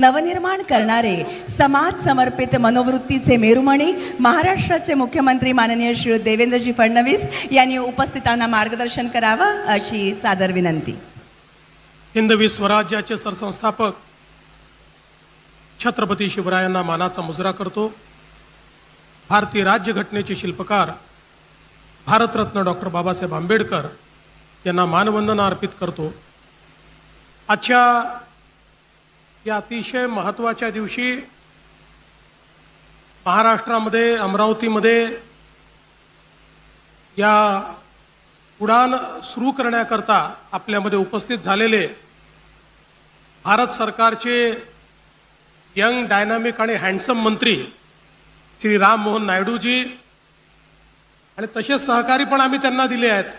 नवनिर्माण करणारे समाज समर्पित मनोवृत्तीचे मेरुमणी महाराष्ट्राचे मुख्यमंत्री माननीय श्री देवेंद्रजी फडणवीस यांनी उपस्थितांना मार्गदर्शन करावं अशी सादर विनंती. हिंदवी स्वराज्याचे सरसंस्थापक छत्रपती शिवरायांना मानाचा मुजरा करतो. भारतीय राज्यघटनेचे शिल्पकार भारतरत्न डॉक्टर बाबासाहेब आंबेडकर यांना मानवंदना अर्पित करतो. आजच्या या अतिशय महत्त्वाच्या दिवशी महाराष्ट्रामध्ये अमरावतीमध्ये या उडान सुरू करण्याकरता आपल्यामध्ये उपस्थित झालेले भारत सरकारचे यंग डायनामिक आणि हँडसम मंत्री श्री राम मोहन नायडूजी आणि तसेच सहकारी पण आम्ही त्यांना दिले आहेत.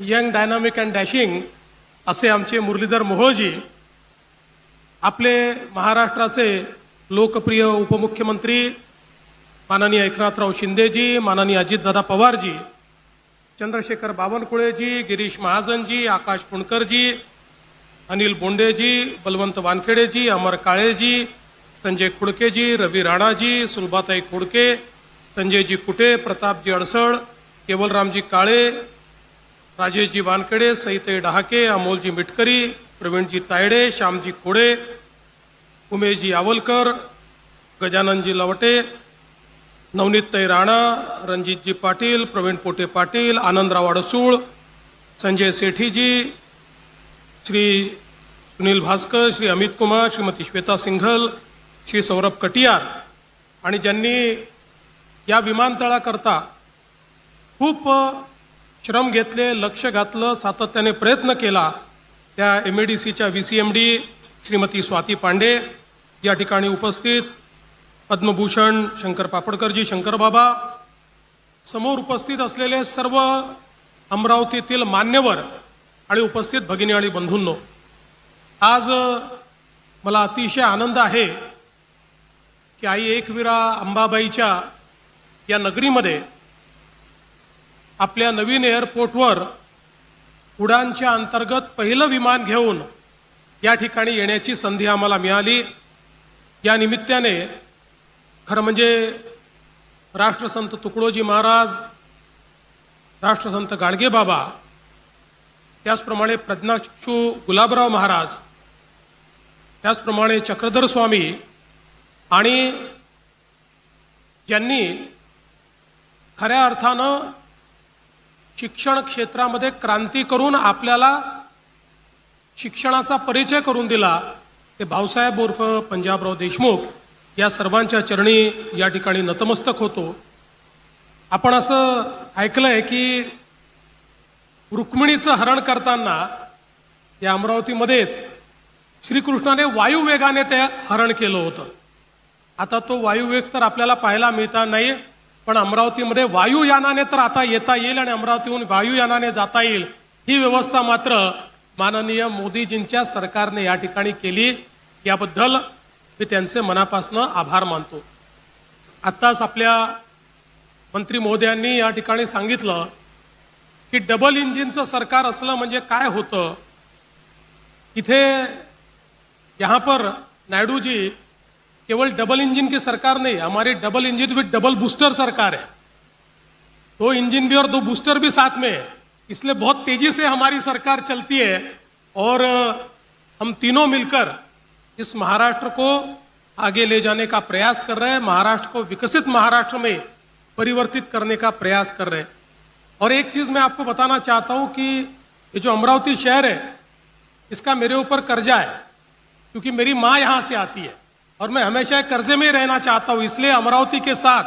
यंग डायनामिक अँड डॅशिंग असे आमचे मुरलीधर मोहोळजी आपले महाराष्ट्राचे लोकप्रिय उपमुख्यमंत्री माननीय एकनाथराव शिंदेजी माननीय अजितदादा पवारजी चंद्रशेखर बावनकुळेजी गिरीश महाजनजी आकाश फुंडकरजी अनिल बोंडेजी बलवंत वानखेडेजी अमर काळेजी संजय खुडकेजी रवी राणाजी सुलभाताई खुडके संजयजी कुटे प्रतापजी अडसळ केवलरामजी काळे राजेशजी वानखेडे सईताई डहाके अमोलजी मिटकरी प्रवीणजी तायडे श्यामजी खोडे उमेशजी आवलकर गजाननजी लवटे नवनीतताई राणा रणजितजी पाटील प्रवीण पोटे पाटील आनंदराव अडसूळ संजय सेठीजी श्री सुनील भास्कर श्री अमित कुमार श्रीमती श्वेता सिंघल श्री सौरभ कटियार. आणि ज्यांनी या विमानतळाकरता खूप श्रम घेतले लक्ष घातलं सातत्याने प्रयत्न केला त्या एम ए डी सीच्या V C M D Shrimati Swati Pande या ठिकाणी उपस्थित पद्मभूषण शंकर पापडकरजी शंकर बाबा समोर उपस्थित असलेले सर्व अमरावतीतील मान्यवर आणि उपस्थित भगिनी आणि बंधूंनो आज मला अतिशय आनंद आहे की आई एकविरा अंबाबाईच्या या नगरीमध्ये आपल्या नवीन एअरपोर्टवर उडानच्या अंतर्गत पहिलं विमान घेऊन या ठिकाणी येण्याची संधी आम्हाला मिळाली. या निमित्ताने खरं म्हणजे राष्ट्रसंत तुकडोजी महाराज राष्ट्रसंत गाडगेबाबा त्याचप्रमाणे प्रज्ञाचक्षू गुलाबराव महाराज त्याचप्रमाणे चक्रधर स्वामी आणि ज्यांनी खऱ्या अर्थानं शिक्षण क्षेत्रामध्ये क्रांती करून आपल्याला शिक्षणाचा परिचय करून दिला ते भाऊसाहेब उर्फ पंजाबराव देशमुख या सर्वांच्या चरणी या ठिकाणी नतमस्तक होतो. आपण असं ऐकलंय की रुक्मिणीचं हरण करताना या अमरावतीमध्येच श्रीकृष्णाने वायुवेगाने ते हरण केलं होतं. आता तो वायुवेग तर आपल्याला पाहायला मिळता नाही पण अमरावतीमध्ये वायुयानाने तर आता येता येईल आणि अमरावतीहून वायुयानाने जाता येईल ही व्यवस्था मात्र माननीय मोदीजींच्या सरकारने या ठिकाणी केली. याबद्दल मी त्यांचे मनापासनं आभार मानतो. आत्ताच आपल्या मंत्री महोदयांनी या ठिकाणी सांगितलं की डबल इंजिनचं सरकार असलं म्हणजे काय होतं? इथे यहाँ पर नायडू जी केवल डबल इंजन की सरकार नहीं, हमारी double engine with double booster सरकार है। दो इंजन भी और दो बूस्टर भी साथ में है। इसलिए बहुत तेज़ी से हमारी सरकार चलती है और हम तीनों मिलकर इस महाराष्ट्र को आगे ले जाने का प्रयास कर रहे हैं, महाराष्ट्र को विकसित महाराष्ट्र में परिवर्तित करने का प्रयास कर रहे हैं। और एक चीज़ मैं आपको बताना चाहता हूँ कि ये जो अमरावती शहर है, इसका मेरे ऊपर कर्जा है, क्योंकि मेरी माँ यहाँ से आती है। और मैं हमेशा कर्जे में रहना चाहता हूँ इसलिए अमरावती के साथ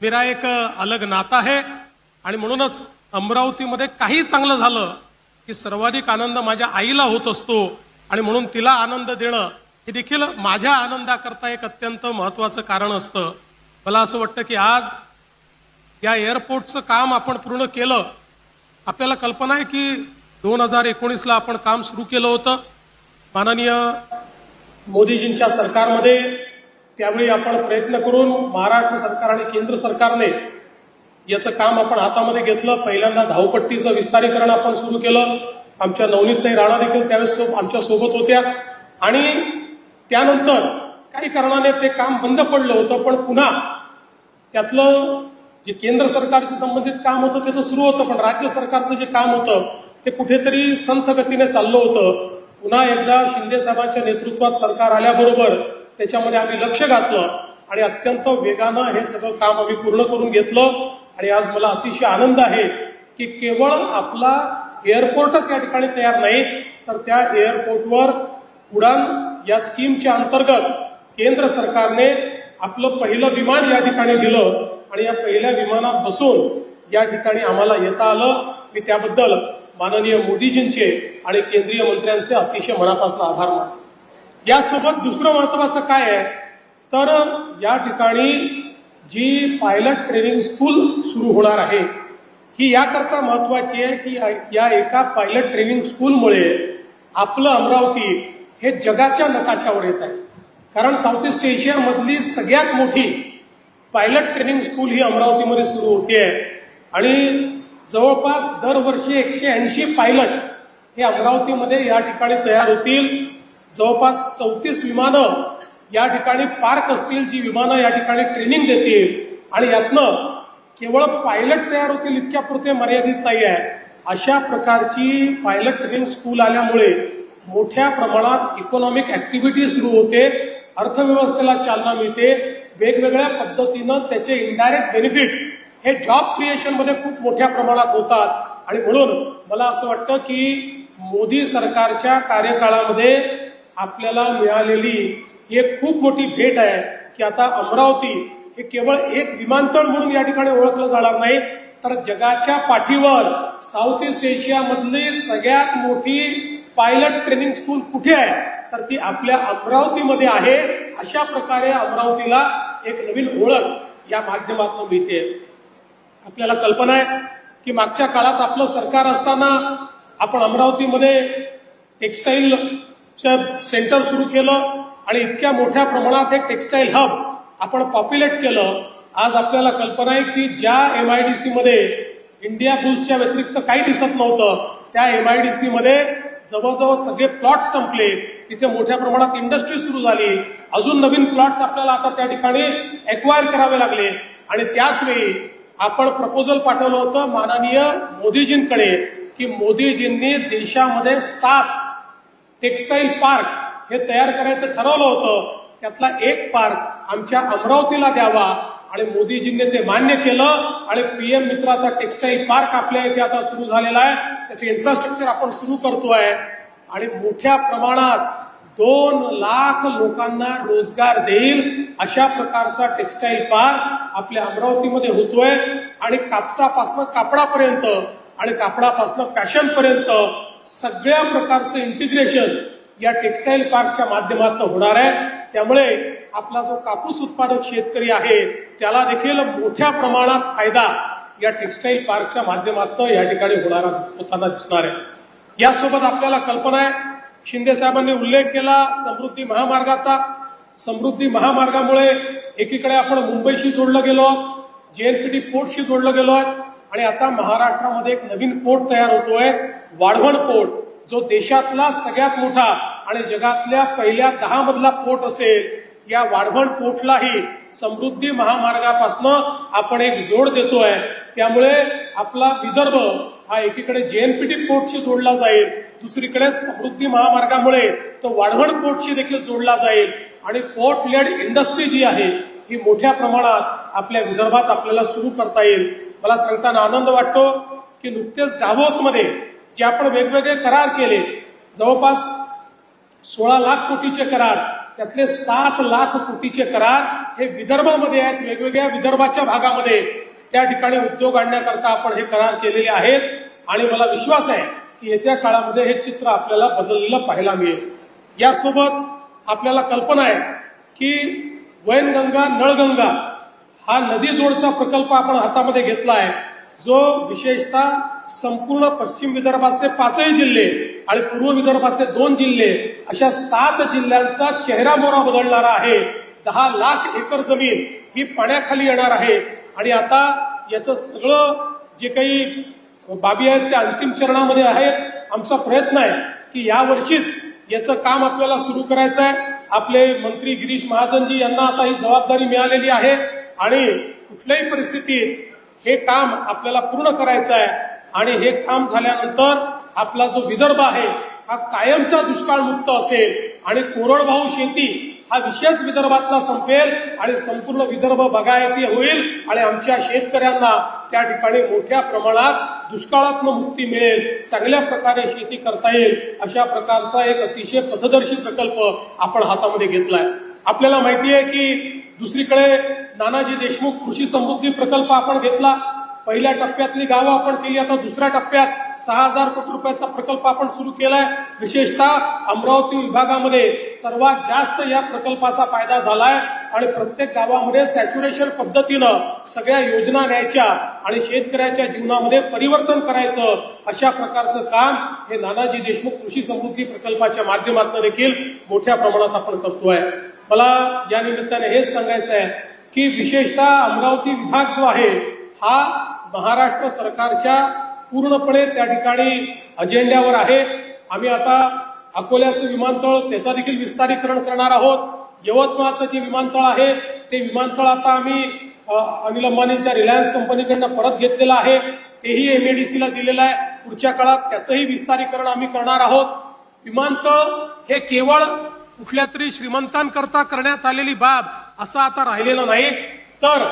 मेरा एक अलग नाता है। आणि म्हणूनच अमरावतीमध्ये काही चांगलं झालं की सर्वाधिक आनंद माझ्या आईला होत असतो आणि म्हणून तिला आनंद देणं हे देखील माझ्या आनंदाकरता एक अत्यंत महत्त्वाचं कारण असतं. मला असं वाटतं की आज या एअरपोर्टचं काम आपण पूर्ण केलं. आपल्याला कल्पना आहे की दोन हजार एकोणीसला आपण काम सुरू केलं होतं. माननीय मोदीजींच्या सरकारमध्ये त्यावेळी आपण प्रयत्न करून महाराष्ट्र सरकार आणि केंद्र सरकारने याचं काम आपण हातामध्ये घेतलं. पहिल्यांदा धावपट्टीचं विस्तारीकरण आपण सुरू केलं. आमच्या नवनीतताई राणा देखील त्यावेळेस सो- आमच्यासोबत होत्या. आणि त्यानंतर काही कारणाने ते काम बंद पडलं होतं पण पुन्हा त्यातलं जे केंद्र सरकारशी संबंधित काम होतं ते तर सुरू होतं पण राज्य सरकारचं जे काम होतं ते कुठेतरी संथ गतीने चाललं होतं. पुन्हा एकदा शिंदे साहेबांच्या नेतृत्वात सरकार आल्याबरोबर त्याच्यामध्ये आम्ही लक्ष घातलं आणि अत्यंत वेगानं हे सगळं काम आम्ही पूर्ण करून घेतलं. आणि आज मला अतिशय आनंद आहे की केवळ आपला एअरपोर्टच या ठिकाणी तयार नाही तर त्या एअरपोर्टवर उडान या स्कीमच्या अंतर्गत केंद्र सरकारने आपलं पहिलं विमान या ठिकाणी दिलं आणि या पहिल्या विमानात बसून या ठिकाणी आम्हाला येता आलं. मी त्याबद्दल माननीय मोदीजींचे आणि केंद्रीय मंत्र्यांचे अतिशय मनापासून आभार मानतो. यासोबत दुसरं महत्वाचं काय आहे? तर या ठिकाणी जी पायलट ट्रेनिंग स्कूल सुरू होणार आहे ही याकरता महत्वाची आहे की या एका पायलट ट्रेनिंग स्कूलमुळे आपलं अमरावती हे जगाच्या नकाशावर येत आहे. कारण साऊथ ईस्ट एशियामधली सगळ्यात मोठी पायलट ट्रेनिंग स्कूल ही अमरावतीमध्ये सुरू होते आणि जवळपास दरवर्षी एकशे ऐंशी पायलट हे अमरावतीमध्ये या ठिकाणी तयार होतील. जवळपास चौतीस विमानं या ठिकाणी पार्क असतील जी विमानं या ठिकाणी ट्रेनिंग देतील. आणि यातनं केवळ पायलट तयार होतील इतक्यापुरते मर्यादित नाही आहे अशा प्रकारची पायलट ट्रेनिंग स्कूल आल्यामुळे मोठ्या प्रमाणात इकॉनॉमिक ऍक्टिव्हिटी सुरू होते अर्थव्यवस्थेला चालना मिळते वेगवेगळ्या पद्धतीनं त्याचे इनडायरेक्ट बेनिफिट्स हे जॉब क्रिएशनमध्ये खूप मोठ्या प्रमाणात होतात. आणि म्हणून मला असं वाटतं की मोदी सरकारच्या कार्यकाळामध्ये आपल्याला मिळालेली ही एक खूप मोठी भेट आहे की आता अमरावती हे केवळ एक विमानतळ म्हणून या ठिकाणी ओळखलं जाणार नाही तर जगाच्या पाठीवर साऊथ ईस्ट एशियामधली सगळ्यात मोठी पायलट ट्रेनिंग स्कूल कुठे आहे? तर ती आपल्या अमरावतीमध्ये आहे. अशा प्रकारे अमरावतीला एक नवीन ओळख या माध्यमातून मिळते. आपल्याला कल्पना आहे की मागच्या काळात आपलं सरकार असताना आपण अमरावतीमध्ये टेक्सटाईलचं सेंटर सुरू केलं आणि इतक्या मोठ्या प्रमाणात हे टेक्स्टाईल हब आपण पॉप्युलेट केलं. आज आपल्याला कल्पना आहे की ज्या एमआयडीसी मध्ये इंडिया बुल्सच्या व्यतिरिक्त काही दिसत नव्हतं त्या एमआयडीसी मध्ये जवळजवळ सगळे प्लॉट संपले. तिथे मोठ्या प्रमाणात इंडस्ट्री सुरू झाली. अजून नवीन प्लॉट्स आपल्याला आता त्या ठिकाणी एक्वायर करावे लागले. आणि त्याच वेळी आपण प्रपोजल पाठवलं होतं माननीय मोदीजींकडे की मोदीजींनी देशामध्ये सात टेक्स्टाईल पार्क हे तयार करायचं ठरवलं होतं. त्यातला एक पार्क आमच्या अमरावतीला द्यावा आणि मोदीजींनी ते मान्य केलं आणि पीएम मित्राचा टेक्स्टाईल पार्क आपल्या इथे आता सुरू झालेला आहे. त्याचे इन्फ्रास्ट्रक्चर आपण सुरू करतोय. आणि मोठ्या प्रमाणात दोन लाख लोकांना रोजगार देईल अशा प्रकारचा टेक्स्टाईल पार्क आपल्या अमरावतीमध्ये होतोय. आणि कापसापासनं कापडापर्यंत आणि कापडापासनं फॅशन पर्यंत सगळ्या प्रकारचं इंटिग्रेशन या टेक्स्टाईल पार्कच्या माध्यमातून होणार आहे. त्यामुळे आपला जो कापूस उत्पादक शेतकरी आहे त्याला देखील मोठ्या प्रमाणात फायदा या टेक्स्टाईल पार्कच्या माध्यमातून या ठिकाणी होणारा होताना दिसणार आहे. यासोबत आपल्याला कल्पना आहे शिंदे साहेबांनी उल्लेख केला समृद्धी महामार्गाचा. समृद्धी महामार्गामुळे एकीकडे आपण मुंबईशी जोडलं गेलो जेएनपीटी पोर्टशी जोडलं गेलो आहे आणि आता महाराष्ट्रामध्ये एक नवीन पोर्ट तयार होतोय वाढवण पोर्ट जो देशातला सगळ्यात मोठा आणि जगातल्या पहिल्या दहा मधला पोर्ट असेल या वाढवण पोर्टलाही समृद्धी महामार्गापासनं आपण एक जोड देतोय. त्यामुळे आपला विदर्भ हा एकीकडे जेएनपीटी पोर्टशी जोडला जाईल दुसरीकडे समृद्धी महामार्गामुळे तो वाढवण पोर्टशी देखील जोडला जाईल. आणि पोर्ट लेड इंडस्ट्री जी आहे ही मोठ्या प्रमाणात आपल्या विदर्भात आपल्याला सुरू करता येईल. मला सांगताना आनंद वाटतो की नुकतेच डावोसमध्ये जे आपण वेगवेगळे करार केले जवळपास सोळा लाख कोटीचे करार त्यातले सात लाख कोटीचे करार हे विदर्भामध्ये आहेत वेगवेगळ्या विदर्भाच्या भागामध्ये. त्या ठिकाणी उद्योग आणण्याकरता आपण हे करार केलेले आहेत. आणि मला विश्वास आहे की येत्या काळामध्ये हे चित्र आपल्याला बदललेलं पाहायला मिळेल. यासोबत आपल्याला कल्पना आहे की वैनगंगा नळगंगा हा नदी जोडचा प्रकल्प आपण हातामध्ये घेतला आहे. जो विशेषतः संपूर्ण पश्चिम विदर्भाचे पाचही जिल्हे आणि पूर्व विदर्भाचे दोन जिल्हे अशा सात जिल्ह्यांचा चेहरा मोरा बदलणारा आहे. दहा लाख एकर जमीन ही पाण्याखाली येणार आहे. आणि आता याचं सगळं जे काही बाबी आहेत त्या अंतिम चरणामध्ये आहेत आमचा प्रयत्न आहे की यावर्षीच याचं काम आपल्याला सुरू करायचं आहे आपले मंत्री गिरीश महाजनजी यांना आता ही जबाबदारी मिळालेली आहे. आणि कुठल्याही परिस्थितीत हे काम आपल्याला पूर्ण करायचं आहे आणि हे काम झाल्यानंतर आपला जो विदर्भ आहे हा कायमचा दुष्काळ मुक्त असेल. आणि कोरडवाहू शेती हा विषयच विदर्भातला संपेल आणि संपूर्ण विदर्भ बगायती होईल. आणि आमच्या शेतकऱ्यांना त्या ठिकाणी मोठ्या प्रमाणात दुष्काळातून मुक्ती मिळेल. चांगल्या प्रकारे शेती करता येईल. अशा प्रकारचा एक अतिशय पथदर्शी प्रकल्प आपण हातामध्ये घेतलाय. आपल्याला माहिती आहे की दुसरीकडे नानाजी देशमुख कृषी समृद्धी प्रकल्प आपण घेतला. पहिल्या टप्प्यातली गावं आपण केली आता दुसऱ्या टप्प्यात सहा हजार कोटी रुपयाचा प्रकल्प आपण सुरू केलाय. विशेषतः अमरावती विभागामध्ये सर्वात जास्त या प्रकल्पाचा फायदा झालाय आणि प्रत्येक गावामध्ये सॅच्युरेशन पद्धतीनं सगळ्या योजना न्यायच्या आणि शेतकऱ्याच्या जीवनामध्ये परिवर्तन करायचं अशा प्रकारचं काम हे नानाजी देशमुख कृषी समृद्धी प्रकल्पाच्या माध्यमातून देखील मोठ्या प्रमाणात आपण करतोय. मला या निमित्ताने हेच सांगायचं आहे की विशेषतः अमरावती विभाग जो आहे हा महाराष्ट्र सरकारच्या पूर्णपणे त्या ठिकाणी अजेंड्यावर आहे. आम्ही आता अकोल्याचं विमानतळ त्याचा देखील विस्तारीकरण करणार आहोत. यवतमाळचं जे विमानतळ आहे ते विमानतळ आता आम्ही अनिल अंबानींच्या रिलायन्स कंपनीकडनं परत घेतलेलं आहे. तेही एमएडीसीला दिलेलं आहे. पुढच्या काळात त्याचंही विस्तारीकरण आम्ही करणार आहोत. विमानतळ हे केवळ कुठल्या तरी श्रीमंतांकरता करण्यात आलेली बाब असं आता राहिलेलं नाही. तर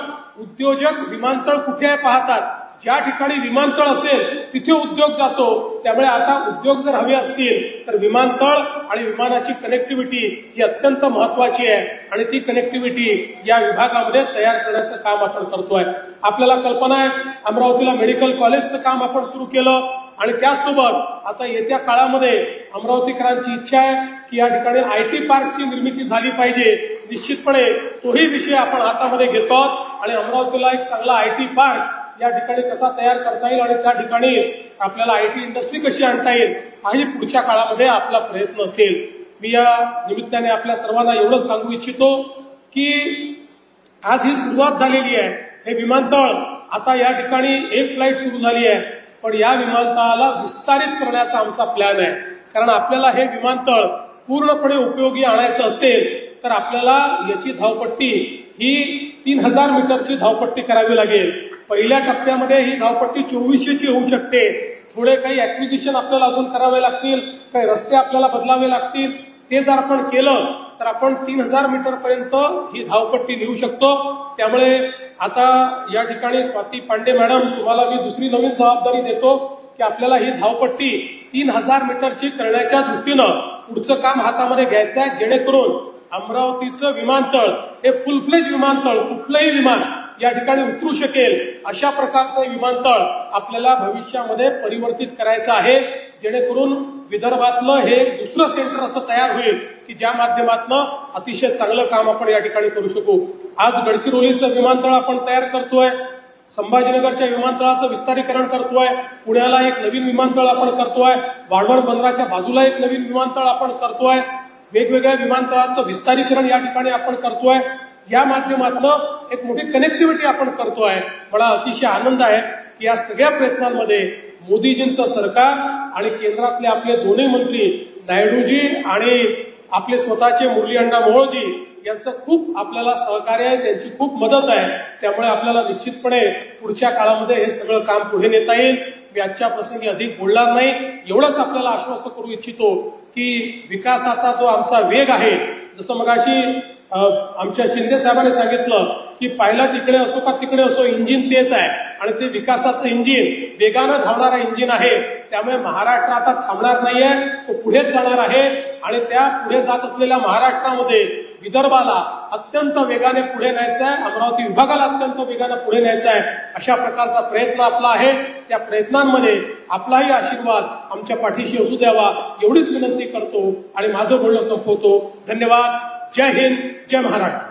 उद्योजक विमानतळ कुठे आहे पाहतात? ज्या ठिकाणी विमानतळ असेल तिथे उद्योग जातो. त्यामुळे आता उद्योग जर हवे असतील तर विमानतळ आणि विमानाची कनेक्टिव्हिटी ही अत्यंत महत्वाची आहे. आणि ती कनेक्टिव्हिटी या विभागामध्ये तयार करण्याचं काम आपण करतोय. आपल्याला कल्पना आहे अमरावतीला मेडिकल कॉलेजचं काम आपण सुरू केलं. आणि त्याचसोबत आता येत्या काळामध्ये अमरावतीकरांची इच्छा आहे की या ठिकाणी आय टी पार्कची निर्मिती झाली पाहिजे. निश्चितपणे तोही विषय आपण हातामध्ये घेतो आहोत. आणि अमरावतीला एक चांगला आय टी पार्क या ठिकाणी कसा तयार करता येईल आणि त्या ठिकाणी आपल्याला आय टी इंडस्ट्री कशी आणता येईल हाही पुढच्या काळामध्ये आपला प्रयत्न असेल. मी या निमित्ताने आपल्या सर्वांना एवढंच सांगू इच्छितो की आज ही सुरुवात झालेली आहे. हे विमानतळ आता या ठिकाणी एक फ्लाईट सुरू झाली आहे. पण या विमानतळाला विस्तारित करण्याचा आमचा प्लॅन आहे. कारण आपल्याला हे विमानतळ पूर्णपणे उपयोगी आणायचं असेल तर आपल्याला याची धावपट्टी ही तीन हजार मीटरची धावपट्टी करावी लागेल. पहिल्या टप्प्यामध्ये ही धावपट्टी चोवीसशेची होऊ शकते. थोडे काही ऍक्विजिशन आपल्याला अजून करावे लागतील काही रस्ते आपल्याला बदलावे लागतील. ते जर आपण केलं तर आपण तीन हजार मीटर पर्यंत ही धावपट्टी नेऊ शकतो. त्यामुळे आता या ठिकाणी स्वाती पांडे मॅडम तुम्हाला मी दुसरी नवीन जबाबदारी देतो की आपल्याला ही धावपट्टी तीन हजार मीटरची करण्याच्या दृष्टीनं पुढचं काम हातामध्ये घ्यायचं आहे जेणेकरून अमरावतीचं विमानतळ हे फुलफ्लेज विमानतळ कुठलंही विमान या ठिकाणी उतरू शकेल अशा प्रकारचं विमानतळ आपल्याला भविष्यामध्ये परिवर्तित करायचं आहे. जेणेकरून विदर्भातलं हे दुसरं सेंटर असं तयार होईल की ज्या माध्यमातून अतिशय चांगलं काम आपण या ठिकाणी करू शकू. आज गडचिरोलीचं विमानतळ आपण तयार करतोय संभाजीनगरच्या विमानतळाचं विस्तारीकरण करतोय पुण्याला एक नवीन विमानतळ आपण करतोय वाढवण बंदराच्या बाजूला एक नवीन विमानतळ आपण करतोय. वेगवेगळ्या विमानतळाचं विस्तारीकरण या ठिकाणी आपण करतोय. या माध्यमातून एक मोठी कनेक्टिव्हिटी आपण करतोय. मला अतिशय आनंद आहे की या सगळ्या प्रयत्नांमध्ये मोदीजींचं सरकार आणि केंद्रातले आपले दोन्ही मंत्री नायडूजी आणि आपले स्वतःचे मुरली अण्णा मोहोळजी यांचं खूप आपल्याला सहकार्य आहे त्यांची खूप मदत आहे. त्यामुळे आपल्याला निश्चितपणे पुढच्या काळामध्ये हे सगळं काम पुढे नेता येईल. मी आजच्या प्रसंगी अधिक बोलणार नाही. एवढंच आपल्याला आश्वस्त करू इच्छितो की विकासाचा जो आमचा वेग आहे जसं मगाशी आमच्या शिंदे साहेबांनी सांगितलं की पायलट इकडे असो का तिकडे असो इंजिन तेच आहे. आणि ते विकासाचं इंजिन वेगानं धावणारं इंजिन आहे. त्यामुळे महाराष्ट्र आता थांबणार नाहीये तो पुढेच जाणार आहे आणि त्या पुढे जात असलेल्या महाराष्ट्रामध्ये विदर्भाला अत्यंत वेगाने पुढे न्यायचं आहे अमरावती विभागाला अत्यंत वेगाने पुढे न्यायचं आहे अशा प्रकारचा प्रयत्न आपला आहे. त्या प्रयत्नांमध्ये आपलाही आशीर्वाद आमच्या पाठीशी असू द्यावा एवढीच विनंती करतो आणि माझं बोलणं संपवतो. धन्यवाद. जय हिंद जय महाराष्ट्र.